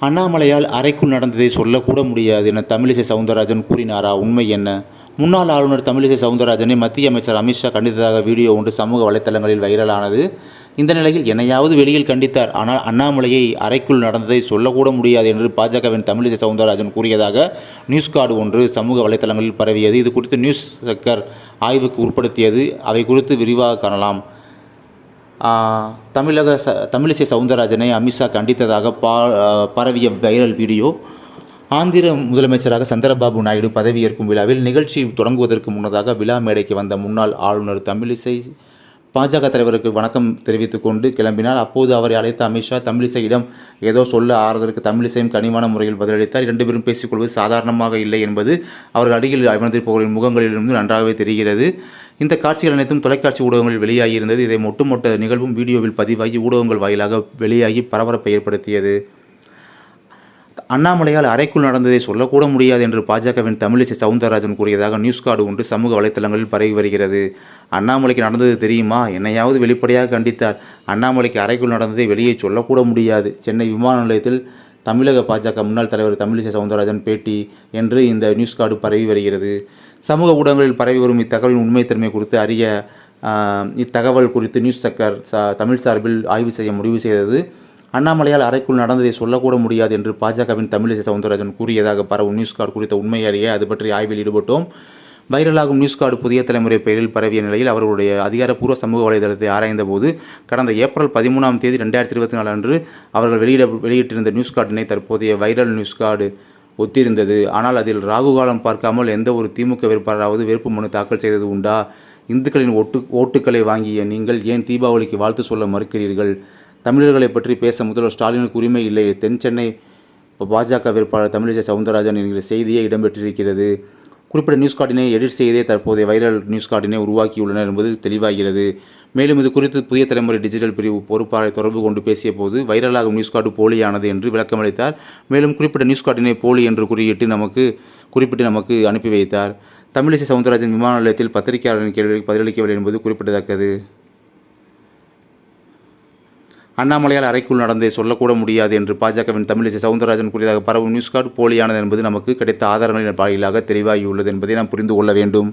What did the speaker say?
அண்ணாமலையால் அறைக்குள் நடந்ததை சொல்லக்கூட முடியாது என தமிழிசை சவுந்தரராஜன் கூறினாரா? உண்மை என்ன? முன்னாள் ஆளுநர் தமிழிசை சவுந்தரராஜனை மத்திய அமைச்சர் அமித்ஷா கண்டித்ததாக வீடியோ ஒன்று சமூக வலைத்தளங்களில் வைரலானது. இந்த நிலையில் என்னையாவது வெளியில் கண்டித்தார். ஆனால் அண்ணாமலையை அறைக்குள் நடந்ததை சொல்லக்கூட முடியாது என்று பாஜகவின் தமிழிசை சவுந்தரராஜன் கூறியதாக நியூஸ் கார்டு ஒன்று சமூக வலைத்தளங்களில் பரவியது. இது குறித்து நியூஸ் செக்கர் ஆய்வுக்கு உட்படுத்தியது. அவை குறித்து விரிவாக காணலாம். தமிழக ச தமிழிசை சவுந்தரராஜனை அமித்ஷா கண்டித்ததாக பா பரவிய வைரல் வீடியோ. ஆந்திர முதலமைச்சராக சந்திரபாபு நாயுடு பதவியேற்கும் விழாவில் நிகழ்ச்சி தொடங்குவதற்கு முன்னதாக விழா மேடைக்கு வந்த முன்னாள் ஆளுநர் தமிழிசை பாஜக தலைவருக்கு வணக்கம் தெரிவித்துக்கொண்டு கிளம்பினார். அப்போது அவரை அழைத்த அமித்ஷா தமிழிசையிடம் ஏதோ சொல்ல ஆறுவதற்கு தமிழிசையும் கனிவான முறையில் பதிலளித்தார். இரண்டு பேரும் பேசிக்கொள்வது சாதாரணமாக இல்லை என்பது அவர்கள் அடியில் அமர்ந்திருப்பவர்களின் முகங்களிலிருந்து நன்றாகவே தெரிகிறது. இந்த காட்சிகள் அனைத்தும் தொலைக்காட்சி ஊடகங்களில் வெளியாகியிருந்தது. இதை ஒட்டுமொத்த நிகழ்வும் வீடியோவில் பதிவாகி ஊடகங்கள் வாயிலாக வெளியாகி பரபரப்பை ஏற்படுத்தியது. அண்ணாமலையால் அறைக்குள் நடந்ததை சொல்லக்கூட முடியாது என்று பாஜகவின் தமிழிசை சவுந்தரராஜன் கூறியதாக நியூஸ் கார்டு ஒன்று சமூக வலைத்தளங்களில் பரவி வருகிறது. அண்ணாமலைக்கு நடந்தது தெரியுமா? என்னையாவது வெளிப்படையாக கண்டித்தார் அண்ணாமலைக்கு அறைக்குள் நடந்ததை வெளியே சொல்லக்கூட முடியாது. சென்னை விமான நிலையத்தில் தமிழக பாஜக முன்னாள் தலைவர் தமிழிசை சவுந்தரராஜன் பேட்டி என்று இந்த நியூஸ் கார்டு பரவி வருகிறது. சமூக ஊடகங்களில் பரவி வரும் இத்தகவலின் உண்மைத்தன்மை குறித்து அறிய இத்தகவல் குறித்து நியூஸ் சக்கர் தமிழ் சார்பில் ஆய்வு செய்ய முடிவு செய்தது. அண்ணாமலையால் அறைக்குள் நடந்ததை சொல்லக்கூட முடியாது என்று பாஜகவின் தமிழிசை சவுந்தரராஜன் கூறியதாக பரவும் நியூஸ் கார்டு குறித்த உண்மை அறிய அது பற்றி ஆய்வில் ஈடுபட்டோம். வைரலாகும் நியூஸ் கார்டு புதிய தலைமுறை பெயரில் பரவிய நிலையில் அவர்களுடைய அதிகாரப்பூர்வ சமூக வலைதளத்தை ஆராய்ந்தபோது கடந்த ஏப்ரல் பதிமூணாம் தேதி ரெண்டாயிரத்தி இருபத்தி நாலு அன்று அவர்கள் வெளியிட வெளியிட்டிருந்த நியூஸ் கார்டினை தற்போதைய வைரல் நியூஸ் கார்டு ஒத்திருந்தது. ஆனால் அதில் ராகு காலம் பார்க்காமல் எந்த ஒரு திமுக வேட்பாளராவது வெறுப்பு மனு தாக்கல் செய்தது உண்டா? இந்துக்களின் ஓட்டு ஓட்டுக்களை வாங்கிய நீங்கள் ஏன் தீபாவளிக்கு வாழ்த்து சொல்ல மறுக்கிறீர்கள்? தமிழர்களை பற்றி பேச முதல்வர் ஸ்டாலினுக்கு உரிமை இல்லை தென் சென்னை பாஜக வேட்பாளர் தமிழிசை சவுந்தரராஜன் என்கிற செய்தியே இடம்பெற்றிருக்கிறது. குறிப்பிட்ட நியூஸ் கார்டினை எடிட் செய்தே தற்போதைய வைரல் நியூஸ் கார்டினை உருவாக்கியுள்ளனர் என்பது தெளிவாகிறது. மேலும் இது குறித்து புதிய தலைமுறை டிஜிட்டல் பிரிவு பொறுப்பாளரை தொடர்பு கொண்டு பேசிய போது வைரலாகும் நியூஸ் கார்டு போலியானது என்று விளக்கமளித்தார். மேலும் குறிப்பிட்ட நியூஸ் கார்டினை போலி என்று குறியிட்டு நமக்கு குறிப்பிட்டு நமக்கு அனுப்பி வைத்தார். தமிழிசை சவுந்தரராஜன் விமான நிலையத்தில் பத்திரிகையாளரின் கேள்விக்கு பதிலளிக்கவில்லை என்பது குறிப்பிடத்தக்கது. அண்ணாமலையால் அறைக்குள் நடந்தே சொல்லக்கூட முடியாது என்று பாஜகவின் தமிழிசை சவுந்தரராஜன் கூறியதாக பரவும் நியூஸ் கார்டு போலியானது என்பது நமக்கு கிடைத்த ஆதாரங்களின் வாயிலாக தெளிவாகியுள்ளது என்பதை நாம் புரிந்து கொள்ள வேண்டும்.